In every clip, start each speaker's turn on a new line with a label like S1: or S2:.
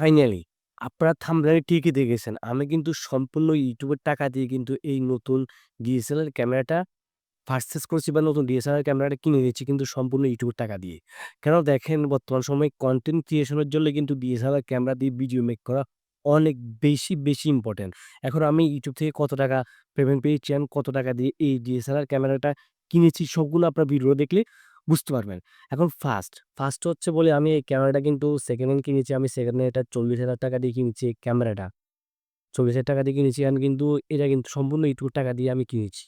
S1: Finally আপনারা থাম্বনেলে ঠিকই দেখেছেন। আমি কিন্তু সম্পূর্ণ ইউটিউবের টাকা দিয়ে কিন্তু এই নতুন ডিএসএলআর ক্যামেরাটা পারচেজ করেছি বা নতুন ডিএসএলআর ক্যামেরাটা কিনে নিয়েছি কিন্তু সম্পূর্ণ ইউটিউবের টাকা দিয়ে। কেন দেখেন বর্তমান সময়ে কন্টেন্ট ক্রিয়েশনের জন্য কিন্তু ডিএসএলআর ক্যামেরা দিয়ে ভিডিও মেক করা অনেক বেশি, বেশি ইম্পোর্টেন্ট। এখন আমি ইউটিউব থেকে কত টাকা পেমেন্ট পেয়েছি, কত টাকা দিয়ে এই ডিএসএলআর ক্যামেরাটা কিনেছি সবগুলো আপনার ভিডিও দেখলে বুঝতে পারবেন। এখন ফার্স্ট, ফার্স্ট হচ্ছে বলে আমি এই ক্যামেরাটা কিন্তু সেকেন্ড হ্যান্ড কিনেছি। আমি সেকেন্ড হ্যান্ড এটা ৳৪০,০০০ দিয়ে কিনেছি ক্যামেরাটা। ৳৪০,০০০ দিয়ে কিনেছি and কিন্তু এটা কিন্তু সম্পূর্ণ ইউটিউবের টাকা দিয়ে আমি কিনেছি।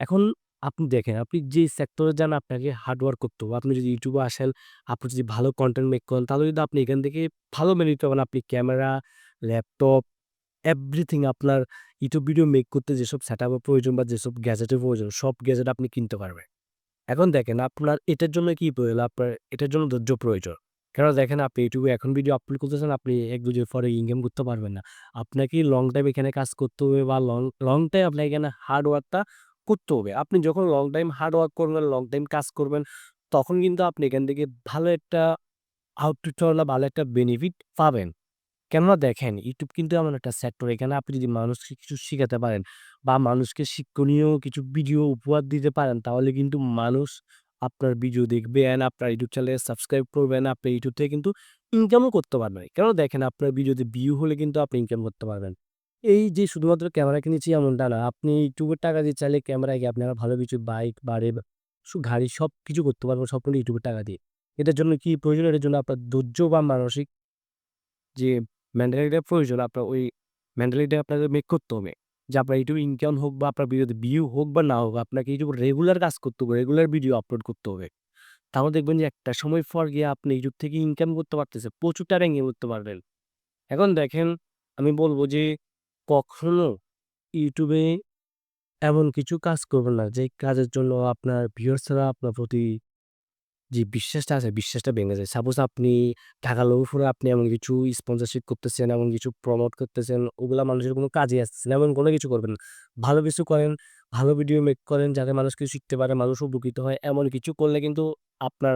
S1: এখন আপনি দেখেন, আপনি যে সেক্টরে যান আপনাকে হার্ডওয়ার্ক করতে হবে। আপনি যদি ইউটিউবে আসেন, আপনি যদি ভালো কন্টেন্ট মেক করেন তাহলে কিন্তু আপনি এখান থেকে ভালো মেনে নিতে পারবেন। আপনি ক্যামেরা, ল্যাপটপ, এভরিথিং আপনার ইউটিউব ভিডিও মেক করতে যেসব এর প্রয়োজন বা যেসব গ্যাজেটের প্রয়োজন সব গ্যাজেট আপনি কিনতে পারবেন। এখন দেখেন আপনার এটার জন্য কি প্রয়োজন? আপনার এটার জন্য ধৈর্য প্রয়োজন। কেননা দেখেন আপনি ইউটিউবে এখন ভিডিও আপলোড করতেছেন, আপনি ১-২ দিন পরে ইনকাম করতে পারবেন না। আপনাকে লং টাইম এখানে কাজ করতে হবে বা লং লং টাইম আপনাকে এখানে হার্ড ওয়ার্কটা করতে হবে। আপনি যখন লং টাইম হার্ড ওয়ার্ক করবেন, লং টাইম কাজ করবেন, তখন কিন্তু আপনি এখান থেকে ভালো একটা আউটপুট ভালো একটা বেনিফিট পাবেন। কেননা দেখেন ইউটিউব কিন্তু এমন একটা সেক্টর এখানে আপনি যদি মানুষকে কিছু শিখাতে পারেন বা মানুষকে শিক্ষণীয় কিছু ভিডিও উপহার দিতে পারেন তাহলে কিন্তু মানুষ আপনার ভিডিও দেখবে and আপনার ইউটিউব চ্যানেলে সাবস্ক্রাইব করবেন। আপনি ইউটিউব থেকে কিন্তু ইনকামও করতে পারবেন। কেননা দেখেন আপনার ভিডিওতে ভিউ হলে কিন্তু আপনি ইনকাম করতে পারবেন। এই যে শুধুমাত্র ক্যামেরা কিনেছি এমনটা না। আপনি ইউটিউবের টাকা দিয়ে চাইলে ক্যামেরায় গিয়ে আপনারা ভালো কিছু বাইক, বাড়ি, গাড়ি সব কিছু করতে পারবেন সম্পূর্ণ ইউটিউবের টাকা দিয়ে। এটার জন্য কি প্রয়োজন? এটার জন্য আপনার ধৈর্য বা মানসিক যে মেন্টালিটিটা প্রয়োজন আপনার ওই মেন্টালিটি আপনাকে মেক করতে হবে। যে আপনার ইউটিউবে ইনকাম হোক বা আপনার ভিডিওতে ভিউ হোক বা না হোক আপনাকে ইউটিউবে রেগুলার কাজ করতে হবে, রেগুলার ভিডিও আপলোড করতে হবে। তাহলে দেখবেন যে একটা সময় পর গিয়ে আপনি ইউটিউব থেকে ইনকাম করতে পারতেছে প্রচুর টাকা ইনকাম করতে পারবেন। এখন দেখেন আমি বলব যে কখনো ইউটিউবে এমন কিছু কাজ করবেন না যে কাজের জন্য আপনার ভিউয়ার্সরা আপনার প্রতি যে বিশ্বাসটা আছে বিশ্বাসটা ভেঙে যায়। সাপোজ আপনি টাকা লোভে পড়ে আপনি এমন কিছু স্পন্সরশিপ করতেছেন, এমন কিছু প্রমোট করতেছেন, ওগুলা মানুষের কোনো কাজে আসতেছে না। এমন কোনো কিছু করবেন। ভালো কিছু করেন, ভালো ভিডিও মেক করেন যাতে মানুষ কিছু শিখতে পারে, মানুষ উপকৃত হয়। এমন কিছু করলে কিন্তু আপনার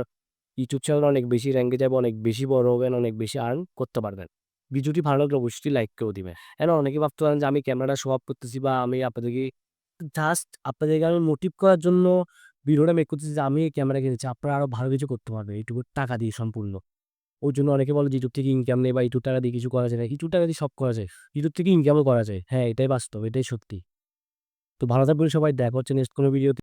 S1: ইউটিউব চ্যানেল অনেক বেশি র‍্যাঙ্কে যাবে, অনেক বেশি বড় হবেন, অনেক বেশি আর্ন করতে পারবেন। ভিডিওটি ভালো লাগলে অবশ্যই লাইক করে দিবেন। এখন অনেকে ভাবতে পারেন যে আমি ক্যামেরাটা শো অফ করতেছি বা আমি আপনাদেরকে জাস্ট আপনাদেরকে আমি মোটিভ করার জন্য ভিডিওটা মেক করতেছি যে আমি ক্যামেরা কিনেছি। আপনারা আরও ভালো কিছু করতে পারবে এইটুকু টাকা দিয়ে সম্পূর্ণ। ওর জন্য অনেকে বলে ইউটিউব থেকে ইনকাম নেই বা ইউটিউব টাকা দিয়ে কিছু করা যায় না। ইউটিউব টাকা দিয়ে সব করা যায়। ইউটিউব থেকে ইনকামও করা যায়। হ্যাঁ, এটাই বাস্তব, এটাই সত্যি। তো ভালো থাকবেন সবাই। দেখা হচ্ছে নেক্সট কোনো ভিডিওতে।